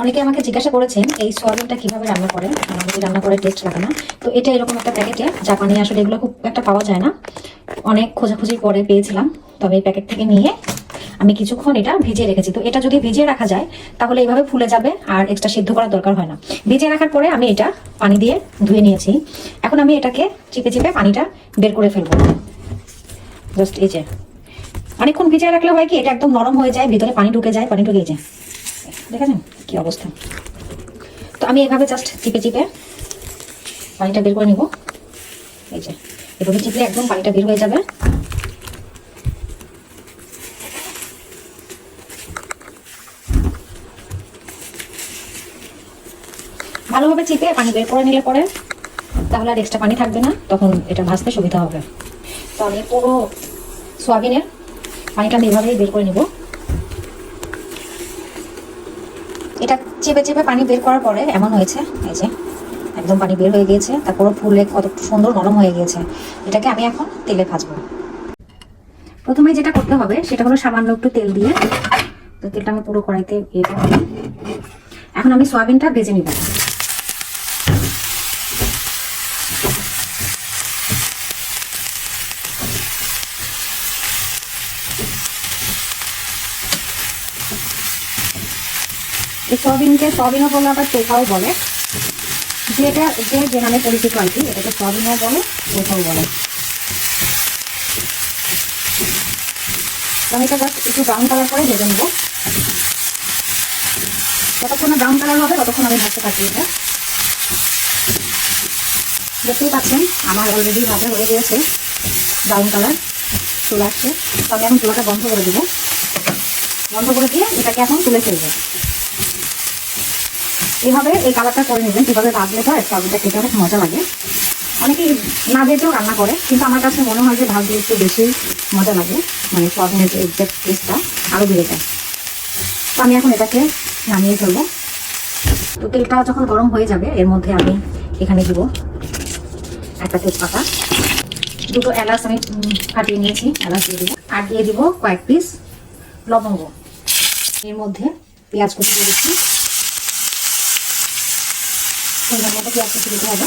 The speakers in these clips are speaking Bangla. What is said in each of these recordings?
অনেকে আমাকে জিজ্ঞাসা করেছেন, এই সোয়াবিনটা কীভাবে রান্না করেন? আমাদের রান্না করে টেস্ট লাগে না। তো এটা এরকম একটা প্যাকেটে জাপানি আসলে এগুলো খুব একটা পাওয়া যায় না। অনেক খোঁজাখুঁজির পরে পেয়েছিলাম, তবে এই প্যাকেট থেকে নিয়ে আমি কিছুক্ষণ এটা ভিজিয়ে রেখেছি। তো এটা যদি ভিজিয়ে রাখা যায়, তাহলে এইভাবে ফুলে যাবে আর এক্সট্রা সিদ্ধ করার দরকার হয় না। ভিজিয়ে রাখার পরে আমি এটা পানি দিয়ে ধুয়ে নিয়েছি। এখন আমি এটাকে চিপে চিপে পানিটা বের করে ফেলব। জাস্ট এই যে। অনেকক্ষণ ভিজিয়ে রাখলে হয় কি, এটা একদম নরম হয়ে যায়, ভিতরে পানি ঢুকে যায়, পানি ঢুকে যায় দেখেছেন কি অবস্থা? তো আমি এভাবে জাস্ট চিপে চিপে পানিটা বের করে নিব। এই যে, এভাবে চিপলে একদম পানিটা বের হয়ে যাবে। ভালোভাবে চিপে পানি বের করে নিলে পরে তাহলে আর এক্সট্রা পানি থাকবে না, তখন এটা ভাজতে সুবিধা হবে। তো আমি পুরো সোয়াবিনের পানিটা আমি এভাবেই বের করে নিব। চেপে চেপে পানি বের করার পরে এমন হয়েছে, এই যে একদম পানি বের হয়ে গিয়েছে, তারপরও ফুলে কত সুন্দর নরম হয়ে গিয়েছে। এটাকে আমি এখন তেলে ভাজবো। প্রথমে যেটা করতে হবে, সেটা হলো সামান্য একটু তেল দিয়ে, তো তেলটা আমি পুরো কড়াইতে এখন আমি সয়াবিনটা ভেজে নিব। এই সয়াবিনকে, সয়াবিনও বলে আবার চোখাও বলে। যেটা, যে যে নামে পরিচিত আর কি, এটাকে সয়াবিনও বলে চোখাও বলে। এটা জাস্ট একটু ব্রাউন কালার করে ভেজে নেব। যতক্ষণ ব্রাউন কালার হবে, ততক্ষণ আমি ভাজতে থাকি এটা। দেখতেই পাচ্ছেন, আমার অলরেডি ভাজা হয়ে গিয়েছে ব্রাউন কালার চলে আসছে। তো আমি চুলাটা বন্ধ করে দেবো। বন্ধ করে দিয়ে এটাকে এখন তুলে ফেলব। এভাবে এই কালারটা করে নেবেন এভাবে ভাজলে তো সবটা খেতে অনেক মজা লাগে। অনেকেই না ভেজেও রান্না করে, কিন্তু আমার কাছে মনে হয় যে ভাজলে একটু বেশি মজা লাগে মানে সয়াবিনের যে এক্সাক্ট টেস্টটা আরও বেড়ে যায়। তো আমি এখন এটাকে নামিয়ে ফেলব। তো তেলটা যখন গরম হয়ে যাবে, এর মধ্যে আমি এখানে দিব একটা তেজপাতা। দুটো এলাচ আমি ফাটিয়ে নিয়েছি, এলাচ দিয়ে দেবো। আর দিয়ে দিব কয়েক পিস লবঙ্গ। এর মধ্যে পেঁয়াজ কুচি দিয়ে দিচ্ছি। পরিমাণ মতো পেঁয়াজ কুচি দিতে হবে।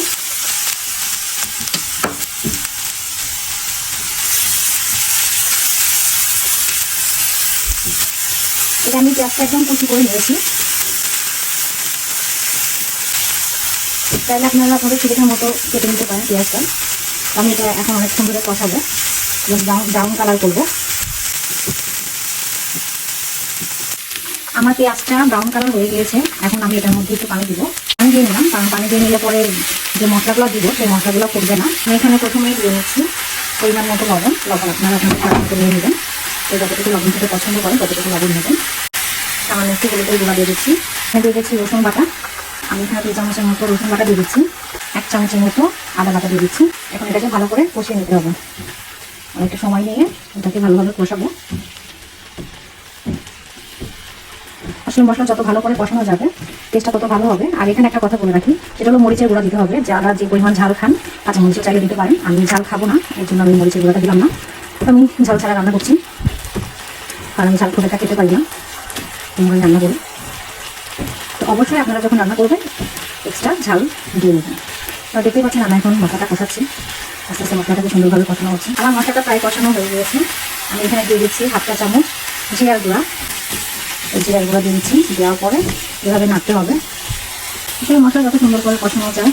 এটা আমি পেঁয়াজটা একদম কুচি করে নিয়েছি। তাহলে আপনারা আপনাদের সুবিধা মতো কেটে নিতে পারেন পেঁয়াজটা। আমি এটা এখন অনেক সুন্দর কষাবো। ব্রাউন ব্রাউন কালার করব। আমার পেঁয়াজটা ব্রাউন কালার হয়ে গিয়েছে। এখন আমি এটার মধ্যে একটু পানি দিব। পানি দিয়ে নিলাম, কারণ পানি দিয়ে নিলে পরে যে মশলাগুলো দিব, সেই মশলাগুলো করবে না। আমি এখানে প্রথমেই দিয়ে নিচ্ছি পরিমাণ মতো লবণ। লবণ আপনারা স্বাদ মতো নিয়ে নেবেন। তো যতটুকু লবণ খেতে পছন্দ করেন ততটুকু লবণ নেবেন। সামান্য একটু হলুদের গুঁড়া দিয়ে দিচ্ছি। এখানে দিয়ে দিচ্ছি রসুন বাটা। আমি এখানে দুই চামচের মতো রসুন বাটা দিয়ে দিচ্ছি। এক চামচের মতো আদা বাটা দিয়ে দিচ্ছি। এখন এটাকে ভালো করে কষিয়ে নিতে হবে। অনেকটা সময় নিয়ে এটাকে ভালোভাবে কষাবো। আসলে মশলা যত ভালো করে কষানো যাবে টেস্টটা তত ভালো হবে। আর এখানে একটা কথা বলে রাখি, সেটা হলো মরিচের গুঁড়া দিতে হবে। যারা যে পরিমাণ ঝাল খান কাঁচা মরিচের চাইলে দিতে পারেন। আমি ঝাল খাব না, এর জন্য আমি মরিচের গুঁড়াটা দিলাম না। আমি ঝাল ছাড়া রান্না করছি। কারণ আমি ঝাল একটা খেতে পারি না। তোমরা রান্না করি। তো অবশ্যই আপনারা যখন রান্না করবেন এক্সট্রা ঝাল দিয়ে নেবেন। তো দেখতেই পাচ্ছেন আমি এখন মশলাটা কষাচ্ছি। আস্তে আস্তে মশলাটাকে সুন্দরভাবে কষানো হচ্ছে। আমার মশলাটা প্রায় কষানো হয়ে গিয়েছে। আমি এখানে দিয়ে দিচ্ছি হাফটা চামচ জিরার গুঁড়া। জিরার গুঁড়া দিয়ে দিচ্ছি, দেওয়ার পরে এভাবে নাড়তে হবে। আসলে মশলা যত সুন্দর করে কষানো যায়,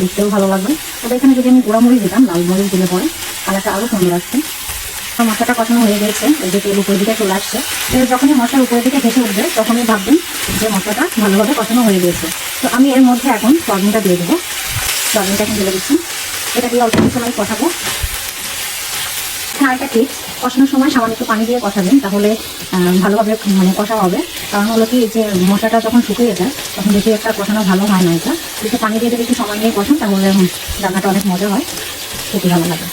দেখতেও ভালো লাগবে। তবে এখানে যদি আমি গুঁড়া দিতাম, লাল মরিচ দিলে পরে কালারটা আরও সুন্দর আসছে মশলাটা কষানো হয়ে গেছে যে তেল উপরের দিকে চলে আসছে। এবার যখনই মশলার উপরের দিকে ভেসে উঠবে, তখনই ভাববেন যে মশলাটা ভালোভাবে কষানো হয়ে গেছে। তো আমি এর মধ্যে এখন সয়াবিনটা দিয়ে দেবো। সয়াবিনটা এখন ঢেলে দিচ্ছি। এটা দিয়ে অল্প সময় কষাবো। এটা ঠিক কষানোর সময় সামান্য একটু পানি দিয়ে কষাবেন, তাহলে ভালোভাবে মানে কষা হবে। কারণ হলো কি যে মশলাটা যখন শুকিয়ে যায়, তখন বেশি একটা কষানো ভালো হয় না এটা। একটু পানি দিয়ে যদি একটু সময় নিয়ে কষান, তাহলে রান্নাটা অনেক মজা হয়। খেতে ভালো লাগে।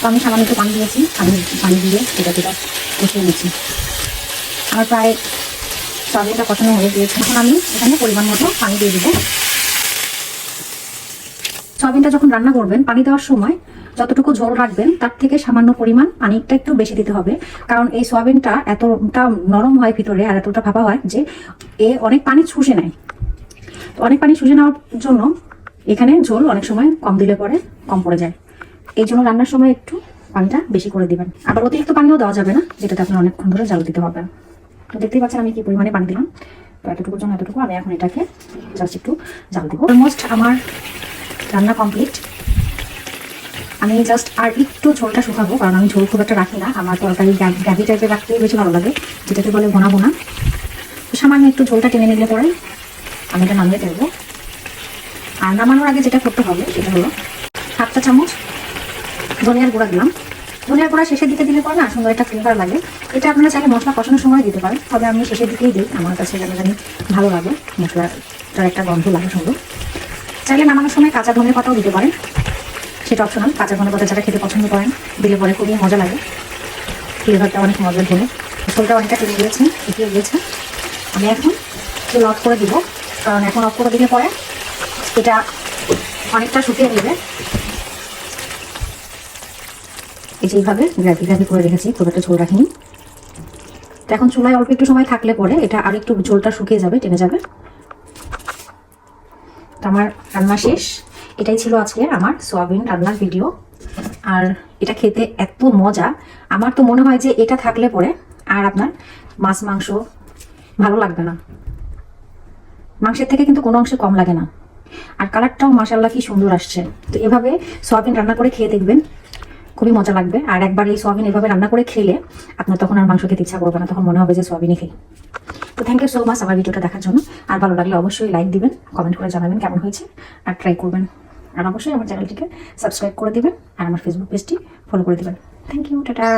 তো আমি সামান্য একটু পানি দিয়েছি আমি পানি দিয়ে এটা এটা কষিয়ে নিচ্ছি। আমার প্রায় সয়াবিনটা কষানো হয়ে গিয়েছে। এখন আমি এখানে পরিমাণ মতো পানি দিয়ে দেবো। সয়াবিনটা যখন রান্না করবেন, পানি দেওয়ার সময় যতটুকু ঝোল রাখবেন, তার থেকে সামান্য পরিমাণ পানিটা একটু বেশি দিতে হবে। কারণ এই সয়াবিনটা এতটা নরম হয় ভিতরে আর এতটা ভাবা হয় যে এ অনেক পানি শুষে নেয়। তো অনেক পানি শুষে নেওয়ার জন্য এখানে ঝোল অনেক সময় কম দিলে পরে কম পড়ে যায়। এই জন্য রান্নার সময় একটু পানিটা বেশি করে দিবেন। আবার অতিরিক্ত পানিও দেওয়া যাবে না, যেটাতে আপনার অনেকক্ষণ ধরে জাল দিতে হবে তো দেখতেই পাচ্ছেন আমি কি পরিমাণে পানি দিলাম। তো এতটুকুর জন্য এতটুকু, আমি এখন এটাকে জাস্ট একটু জাল দেবো। অলমোস্ট আমার রান্না কমপ্লিট আমি জাস্ট আর একটু ঝোলটা শুকাবো, কারণ আমি ঝোল খুব একটা রাখি না। আমার তরকারি গ্যাভি টাইপের রাখতেই বেশি ভালো লাগে। যেটাকে বলে ঘনা তো সামান্য একটু ঝোলটা টেনে নিলে পরে আমি এটা নামিয়ে ফেলব। আর নামানোর আগে যেটা করতে হবে, সেটা হলো চা চামচ ধনিয়ার গুঁড়া দিলাম। ধনিয়ার গুঁড়া শেষের দিকে দিলে পরে না সুন্দর একটা ফ্লেভার লাগে। এটা আপনারা চাইলে মশলা কষানোর সময় দিতে পারেন, তবে আমি শেষের দিকেই দিই। আমার কাছে যেন জানি ভালো লাগে, মশলাটার একটা গন্ধ লাগে সুন্দর। চাইলে নামানোর সময় কাঁচা ধনে পাতাও দিতে পারেন। সেটা অপশনাল কাঁচা ধনে পাতা যারা খেতে পছন্দ করেন, দিলে পরে খুবই মজা লাগে। ফ্লেভারটা অনেক মজার ধরে ঝোলটা অনেকটা টেনে গিয়েছে এগিয়ে গিয়েছে আমি এখন চুল অফ করে দিব, কারণ এখন অফ করে দিলে পরে এটা অনেকটা শুকিয়ে দেবে এই যে এইভাবে গ্রাভি গ্রাভি করে রেখেছি, খুব একটা ঝোল রাখিনি। তো এখন চুলায় অল্প একটু সময় থাকলে পরে এটা আর একটু ঝোলটা শুকিয়ে যাবে, টেনে যাবে। তো আমার রান্না শেষ। এটাই ছিল আজকে আমার সোয়াবিন রান্নার ভিডিও আর এটা খেতে এত মজা। আমার তো মনে হয় যে এটা থাকলে পরে আর আপনার মাছ, মাংস ভালো লাগবে না। মাংসের থেকে কিন্তু কোনো অংশে কম লাগে না। আর কালারটাও মাসাল্লাহ কি সুন্দর আসছে। তো এভাবে সোয়াবিন রান্না করে খেয়ে দেখবেন, খুবই মজা লাগবে। আর একবার এই সোয়াবিন এভাবে রান্না করে খেলে আপনার তখন আর মাংস খেতে ইচ্ছা করবে না, তখন মনে হবে যে সোয়াবিনই খেয়ে। তো থ্যাংক ইউ সো মাচ আমার ভিডিওটা দেখার জন্য। আর ভালো লাগলে অবশ্যই লাইক দিবেন কমেন্ট করে জানাবেন কেমন হয়েছে, আর ট্রাই করবেন। আর অবশ্যই আমার চ্যানেলটিকে সাবস্ক্রাইব করে দিবেন আর আমার ফেসবুক পেজটি ফলো করে দেবেন। Thank you ta ta.